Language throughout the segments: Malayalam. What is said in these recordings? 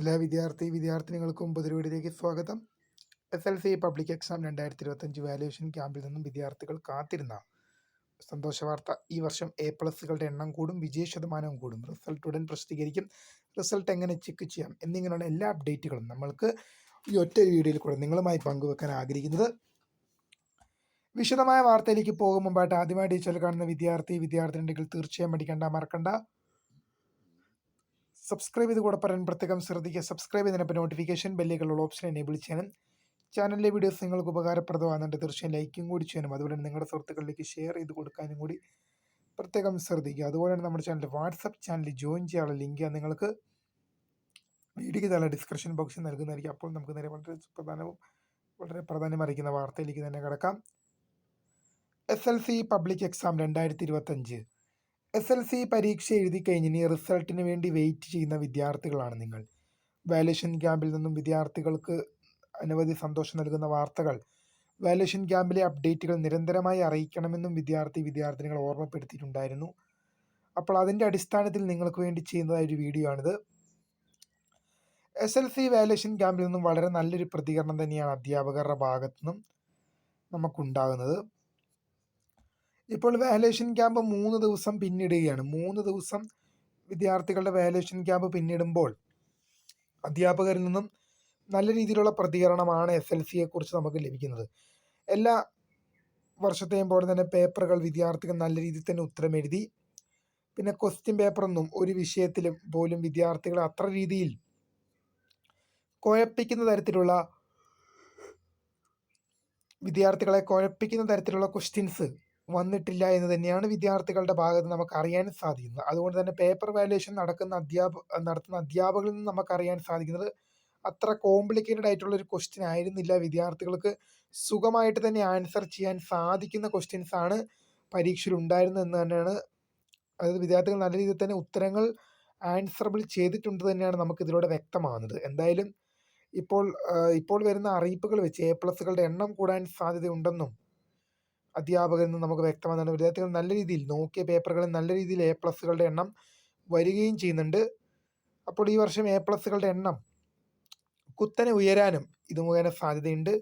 എല്ലാ വിദ്യാർത്ഥി വിദ്യാർത്ഥിനികൾക്കും പൊതുപരിപാടിയിലേക്ക് സ്വാഗതം. S L C public exam രണ്ടായിരത്തി ഇരുപത്തഞ്ച് വാല്യുവേഷൻ ക്യാമ്പിൽ നിന്നും വിദ്യാർത്ഥികൾ കാത്തിരുന്ന സന്തോഷ വാർത്ത ഈ വർഷം എ പ്ലസുകളുടെ എണ്ണം കൂടും വിജയ ശതമാനവും കൂടും. റിസൾട്ട് ഉടൻ പ്രസിദ്ധീകരിക്കും. റിസൾട്ട് എങ്ങനെ ചെക്ക് ചെയ്യാം എന്നിങ്ങനെയുള്ള എല്ലാ അപ്ഡേറ്റുകളും നമ്മൾക്ക് ഈ ഒറ്റ വീഡിയോയിൽ കൂടെ നിങ്ങളുമായി പങ്കുവെക്കാൻ ആഗ്രഹിക്കുന്നത്. വിശദമായ വാർത്തയിലേക്ക് പോകും മുമ്പായിട്ട് ആദ്യമായിട്ട് ഈ കാണുന്ന വിദ്യാർത്ഥി വിദ്യാർത്ഥിനികൾ തീർച്ചയായും പഠിക്കേണ്ട മറക്കണ്ട. സബ്സ്ക്രൈബ് ചെയ്ത് കൂടെ പറയാൻ പ്രത്യേകം ശ്രദ്ധിക്കുക. സബ്സ്ക്രൈബ് ചെയ്തതിനൊപ്പം നോട്ടിഫിക്കേഷൻ ബെല്ലുകളുള്ള ഓപ്ഷൻ എനേബിൾ ചെയ്യാനും. ചാനലിലെ വീഡിയോസ് നിങ്ങൾക്ക് ഉപകാരപ്രദമാകുന്നുണ്ട്. തീർച്ചയായും ലൈക്കും കൂടി ചെയ്യാനും. അതുപോലെ തന്നെ നിങ്ങളുടെ സുഹൃത്തുക്കളിലേക്ക് ഷെയർ ചെയ്ത് കൊടുക്കാനും കൂടി പ്രത്യേകം ശ്രദ്ധിക്കുക. അതുപോലെ തന്നെ നമ്മുടെ ചാനൽ വാട്സപ്പ് ചാനൽ ജോയിൻ ചെയ്യാനുള്ള ലിങ്ക് നിങ്ങൾക്ക് വീഡിയോയ്ക്ക് താഴെ ഡിസ്ക്രിപ്ഷൻ ബോക്സിൽ നൽകുന്നതായിരിക്കും. അപ്പോൾ നമുക്ക് നേരെ വളരെ പ്രധാനവും വളരെ പ്രാധാന്യമറിയിക്കുന്ന വാർത്തയിലേക്ക് തന്നെ കിടക്കാം. S L C public exam രണ്ടായിരത്തി ഇരുപത്തഞ്ച്. എസ് എൽ സി പരീക്ഷ എഴുതി കഴിഞ്ഞ് ഇനി റിസൾട്ടിന് വേണ്ടി വെയിറ്റ് ചെയ്യുന്ന വിദ്യാർത്ഥികളാണ് നിങ്ങൾ. വാലേഷൻ ക്യാമ്പിൽ നിന്നും വിദ്യാർത്ഥികൾക്ക് അനവധി സന്തോഷം നൽകുന്ന വാർത്തകൾ. വാലേഷൻ ക്യാമ്പിലെ അപ്ഡേറ്റുകൾ നിരന്തരമായി അറിയിക്കണമെന്നും വിദ്യാർത്ഥി വിദ്യാർത്ഥിനികൾ ഓർമ്മപ്പെടുത്തിയിട്ടുണ്ടായിരുന്നു. അപ്പോൾ അതിന്റെ അടിസ്ഥാനത്തിൽ നിങ്ങൾക്ക് വേണ്ടി ചെയ്യുന്നതായ ഒരു വീഡിയോ ആണിത്. എസ് എൽ സി വാലേഷൻ ക്യാമ്പിൽ നിന്നും വളരെ നല്ലൊരു പ്രതികരണം തന്നെയാണ് അധ്യാപകരുടെ ഭാഗത്തു നിന്നും നമുക്കുണ്ടാകുന്നത്. ഇപ്പോൾ വാലേഷൻ ക്യാമ്പ് മൂന്ന് ദിവസം പിന്നിടുകയാണ്. മൂന്ന് ദിവസം വിദ്യാർത്ഥികളുടെ വാലേഷൻ ക്യാമ്പ് പിന്നിടുമ്പോൾ അധ്യാപകരിൽ നിന്നും നല്ല രീതിയിലുള്ള പ്രതികരണമാണ് എസ് എൽ സിയെ കുറിച്ച് നമുക്ക് ലഭിക്കുന്നത്. എല്ലാ വർഷത്തെയും പോലെ തന്നെ പേപ്പറുകൾ വിദ്യാർത്ഥികൾ നല്ല രീതിയിൽ തന്നെ ഉത്തരം എഴുതി പിന്നെ ക്വസ്റ്റ്യൻ പേപ്പറൊന്നും ഒരു വിഷയത്തിലും പോലും വിദ്യാർത്ഥികൾ അത്ര രീതിയിൽ കുഴപ്പിക്കുന്ന തരത്തിലുള്ള വിദ്യാർത്ഥികളെ കുഴപ്പിക്കുന്ന തരത്തിലുള്ള ക്വസ്റ്റ്യൻസ് വന്നിട്ടില്ല എന്ന് തന്നെയാണ് വിദ്യാർത്ഥികളുടെ ഭാഗത്ത് നമുക്ക് അറിയാൻ സാധിക്കുന്നത്. അതുകൊണ്ട് തന്നെ പേപ്പർ വാല്യുവേഷൻ നടക്കുന്ന അധ്യാപ നടത്തുന്ന അധ്യാപകരിൽ നിന്ന് നമുക്ക് അറിയാൻ സാധിക്കുന്നത് അത്ര കോംപ്ലിക്കേറ്റഡ് ആയിട്ടുള്ള ഒരു ക്വസ്റ്റ്യൻ ആയിരുന്നില്ല. വിദ്യാർത്ഥികൾക്ക് സുഖമായിട്ട് തന്നെ ആൻസർ ചെയ്യാൻ സാധിക്കുന്ന ക്വസ്റ്റ്യൻസ് ആണ് പരീക്ഷയിൽ ഉണ്ടായിരുന്നത് എന്ന് തന്നെയാണ്. അതായത് വിദ്യാർത്ഥികൾ നല്ല രീതിയിൽ തന്നെ ഉത്തരങ്ങൾ ആൻസറബിൾ ചെയ്തിട്ടുണ്ട് തന്നെയാണ് നമുക്ക് ഇതിലൂടെ വ്യക്തമാകുന്നത്. എന്തായാലും ഇപ്പോൾ ഇപ്പോൾ വരുന്ന അറിയിപ്പുകൾ വെച്ച് എ പ്ലസുകളുടെ എണ്ണം കൂടാൻ സാധ്യതയുണ്ടെന്നും അധ്യാപകരിൽ നിന്ന് നമുക്ക് വ്യക്തമാകുന്നുണ്ട് വിദ്യാർത്ഥികൾ നല്ല രീതിയിൽ നോക്കിയ പേപ്പറുകളിൽ നല്ല രീതിയിൽ എ പ്ലസ്സുകളുടെ എണ്ണം വരികയും ചെയ്യുന്നുണ്ട്. അപ്പോൾ ഈ വർഷം എ പ്ലസ്സുകളുടെ എണ്ണം കുത്തനെ ഉയരാനും ഇത് മുഖേന സാധ്യതയുണ്ട്.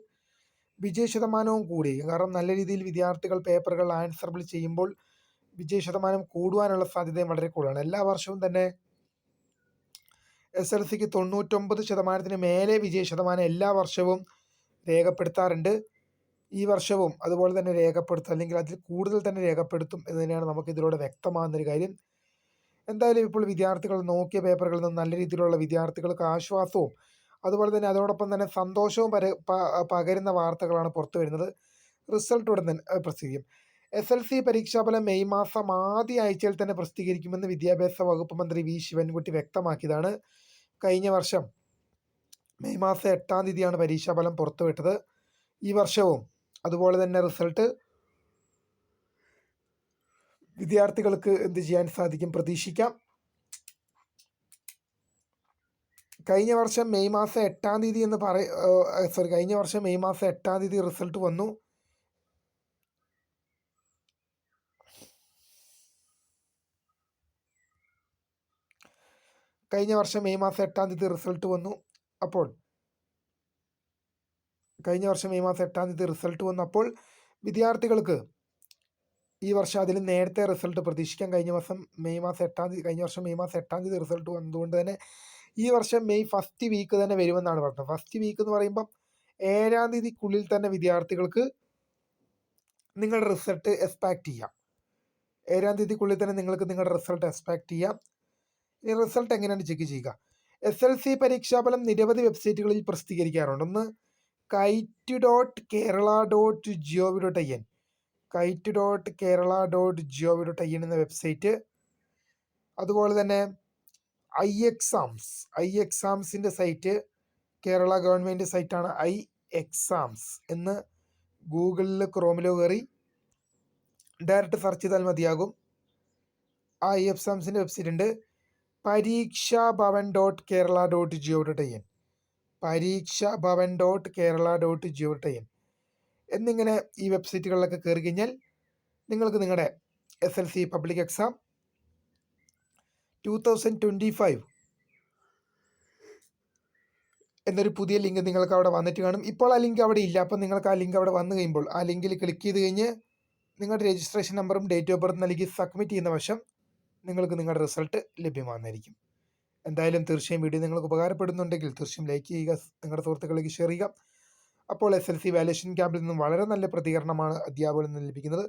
വിജയ ശതമാനവും കൂടി കാരണം നല്ല രീതിയിൽ വിദ്യാർത്ഥികൾ പേപ്പറുകൾ ആൻസറബിൾ ചെയ്യുമ്പോൾ വിജയ ശതമാനം കൂടുവാനുള്ള സാധ്യതയും വളരെ കൂടുതലാണ്. എല്ലാ വർഷവും തന്നെ എസ് എൽ സിക്ക് തൊണ്ണൂറ്റൊമ്പത് ശതമാനത്തിന് മേലെ വിജയ ശതമാനം എല്ലാ വർഷവും രേഖപ്പെടുത്താറുണ്ട്. ഈ വർഷവും അതുപോലെ തന്നെ രേഖപ്പെടുത്തും അല്ലെങ്കിൽ അതിൽ കൂടുതൽ തന്നെ രേഖപ്പെടുത്തും എന്ന് തന്നെയാണ് നമുക്ക് ഇതിലൂടെ വ്യക്തമാകുന്നൊരു കാര്യം. എന്തായാലും ഇപ്പോൾ വിദ്യാർത്ഥികൾ നോക്കിയ പേപ്പറുകളിൽ നിന്ന് നല്ല രീതിയിലുള്ള വിദ്യാർത്ഥികൾക്ക് ആശ്വാസവും അതുപോലെ തന്നെ അതോടൊപ്പം തന്നെ സന്തോഷവും പര പകരുന്ന വാർത്തകളാണ് പുറത്തു വരുന്നത്. റിസൾട്ട് ഉടൻ തന്നെ പ്രസിദ്ധീകരിക്കും എസ് എൽ സി പരീക്ഷാഫലം മെയ് മാസം ആദ്യ ആഴ്ചയിൽ തന്നെ പ്രസിദ്ധീകരിക്കുമെന്ന് വിദ്യാഭ്യാസ വകുപ്പ് മന്ത്രി വി ശിവൻകുട്ടി വ്യക്തമാക്കിയതാണ്. കഴിഞ്ഞ വർഷം മെയ് മാസം എട്ടാം തീയതിയാണ് പരീക്ഷാഫലം പുറത്തുവിട്ടത്. ഈ വർഷവും അതുപോലെ തന്നെ റിസൾട്ട് വിദ്യാർത്ഥികൾക്ക് എന്ത് ചെയ്യാൻ സാധിക്കും പ്രതീക്ഷിക്കാം. കഴിഞ്ഞ വർഷം മെയ് മാസം എട്ടാം തീയതി എന്ന് പറ സോറി കഴിഞ്ഞ വർഷം മെയ് മാസം എട്ടാം തീയതി റിസൾട്ട് വന്നു. കഴിഞ്ഞ വർഷം മെയ് മാസം എട്ടാം തീയതി റിസൾട്ട് വന്നു. അപ്പോൾ കഴിഞ്ഞ വർഷം മെയ് മാസം എട്ടാം തീയതി റിസൾട്ട് വന്നപ്പോൾ വിദ്യാർത്ഥികൾക്ക് ഈ വർഷം അതിൽ നേരത്തെ റിസൾട്ട് പ്രതീക്ഷിക്കാം കഴിഞ്ഞ മാസം മെയ് മാസം എട്ടാം തീയതി കഴിഞ്ഞ വർഷം മെയ് മാസം എട്ടാം തീയതി റിസൾട്ട് വന്നതുകൊണ്ട് തന്നെ ഈ വർഷം മെയ് ഫസ്റ്റ് വീക്ക് തന്നെ വരുമെന്നാണ് പറഞ്ഞത്. ഫസ്റ്റ് വീക്ക് എന്ന് പറയുമ്പം ഏഴാം തീയതിക്കുള്ളിൽ തന്നെ വിദ്യാർത്ഥികൾക്ക് നിങ്ങളുടെ റിസൾട്ട് എക്സ്പാക്ട് ചെയ്യാം. ഏഴാം തീയതിക്കുള്ളിൽ തന്നെ നിങ്ങൾക്ക് നിങ്ങളുടെ റിസൾട്ട് എക്സ്പാക്ട് ചെയ്യാം. ഈ റിസൾട്ട് എങ്ങനെയാണ് ചെക്ക് ചെയ്യുക? എസ് എൽ സി പരീക്ഷാഫലം നിരവധി വെബ്സൈറ്റുകളിൽ പ്രസിദ്ധീകരിക്കാറുണ്ട്. ഒന്ന് kite dot Kerala dot gov dot I N. Kite dot Kerala dot gov dot I N എന്ന വെബ്സൈറ്റ്. അതുപോലെ തന്നെ ഐ എക്സാംസ്. ഐ എക്സാംസിന്റെ സൈറ്റ് കേരള ഗവൺമെന്റ് സൈറ്റാണ് ഐ എക്സാംസ് എന്ന് ഗൂഗിളിൽ ക്രോമിലോ കയറി ഡയറക്റ്റ് സെർച്ച് ചെയ്താൽ മതിയാകും. ആ എക്സാംസിന്റെ വെബ്സൈറ്റ് ഉണ്ട്. Pareeksha Bhavan dot Kerala dot gov dot I N. Pareeksha Bhavan dot Kerala dot gov dot I എന്നിങ്ങനെ ഈ വെബ്സൈറ്റുകളിലൊക്കെ കയറി കഴിഞ്ഞാൽ നിങ്ങൾക്ക് നിങ്ങളുടെ S L C public exam two thousand twenty five എന്നൊരു പുതിയ ലിങ്ക് നിങ്ങൾക്ക് അവിടെ വന്നിട്ട് കാണും. ഇപ്പോൾ ആ ലിങ്ക് അവിടെ ഇല്ല. അപ്പോൾ നിങ്ങൾക്ക് ആ ലിങ്ക് അവിടെ വന്നു കഴിയുമ്പോൾ ആ ലിങ്കിൽ ക്ലിക്ക് ചെയ്ത് കഴിഞ്ഞ് നിങ്ങളുടെ രജിസ്ട്രേഷൻ നമ്പറും ഡേറ്റ് ഓഫ് ബർത്ത് നൽകി സബ്മിറ്റ് ചെയ്യുന്ന വശം നിങ്ങൾക്ക് നിങ്ങളുടെ റിസൾട്ട് ലഭ്യമാകുന്നതായിരിക്കും. എന്തായാലും തീർച്ചയായും വീഡിയോ നിങ്ങൾക്ക് ഉപകാരപ്പെടുന്നുണ്ടെങ്കിൽ തീർച്ചയായും ലൈക്ക് ചെയ്യുക നിങ്ങളുടെ സുഹൃത്തുക്കളിലേക്ക് ഷെയർ ചെയ്യുക. അപ്പോൾ എസ് എൽ സി വാലേഷൻ ക്യാമ്പിൽ നിന്നും വളരെ നല്ല പ്രതികരണമാണ് അധ്യാപകരിൽ നിന്ന് ലഭിക്കുന്നത്.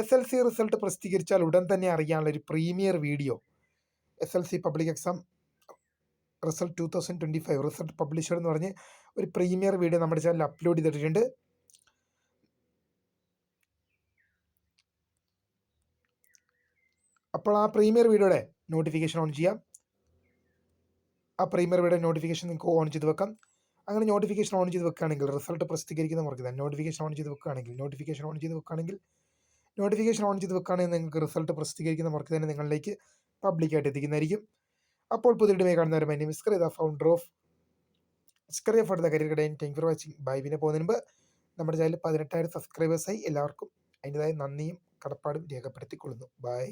എസ് എൽ സി റിസൾട്ട് പ്രസിദ്ധീകരിച്ചാൽ ഉടൻ തന്നെ അറിയാനുള്ള ഒരു premier video S L C public exam result two thousand twenty five result publisher എന്ന് പറഞ്ഞ് ഒരു പ്രീമിയർ വീഡിയോ നമ്മുടെ ചാനലിൽ അപ്ലോഡ് ചെയ്തിട്ടുണ്ട്. അപ്പോൾ ആ പ്രീമിയർ വീഡിയോയുടെ നോട്ടിഫിക്കേഷൻ ഓൺ ചെയ്യാം. ആ പ്രീമിയർ വീഡിയോ നോട്ടിഫിക്കേഷൻ നിങ്ങൾക്ക് ഓൺ ചെയ്ത് വെക്കാം. അങ്ങനെ നോട്ടിഫിക്കേഷൻ ഓൺ ചെയ്ത് വെക്കുകയാണെങ്കിൽ റിസൾട്ട് പ്രസിദ്ധീകരിക്കുന്ന മുറയ്ക്ക് തന്നെ നോട്ടിഫിക്കേഷൻ ഓൺ ചെയ്ത് വെക്കുകയാണെങ്കിൽ നോട്ടിഫിക്കേഷൻ ഓൺ ചെയ്ത് വെക്കുകയാണെങ്കിൽ നോട്ടിഫിക്കേഷൻ ഓൺ ചെയ്ത് വെക്കുകയാണെങ്കിൽ നിങ്ങൾക്ക് റിസൾട്ട് പ്രസിദ്ധീകരിക്കുന്ന മുറയ്ക്ക് തന്നെ നിങ്ങളിലേക്ക് പബ്ലിക്കായിട്ട് എത്തിക്കുന്നതായിരിക്കും. അപ്പോൾ പുതിയ കാണുന്നവരും എന്റെ മിസ്കർ the founder of Scaria for the career guide thank for watching bye പിന്നെ പോകുന്നതിന് മുമ്പ് നമ്മുടെ ചാനൽ പതിനെട്ടായിരം സബ്സ്ക്രൈബേഴ്സായി എല്ലാവർക്കും അതിന്റെതായ നന്ദിയും കടപ്പാടും രേഖപ്പെടുത്തിക്കൊള്ളുന്നു. ബൈ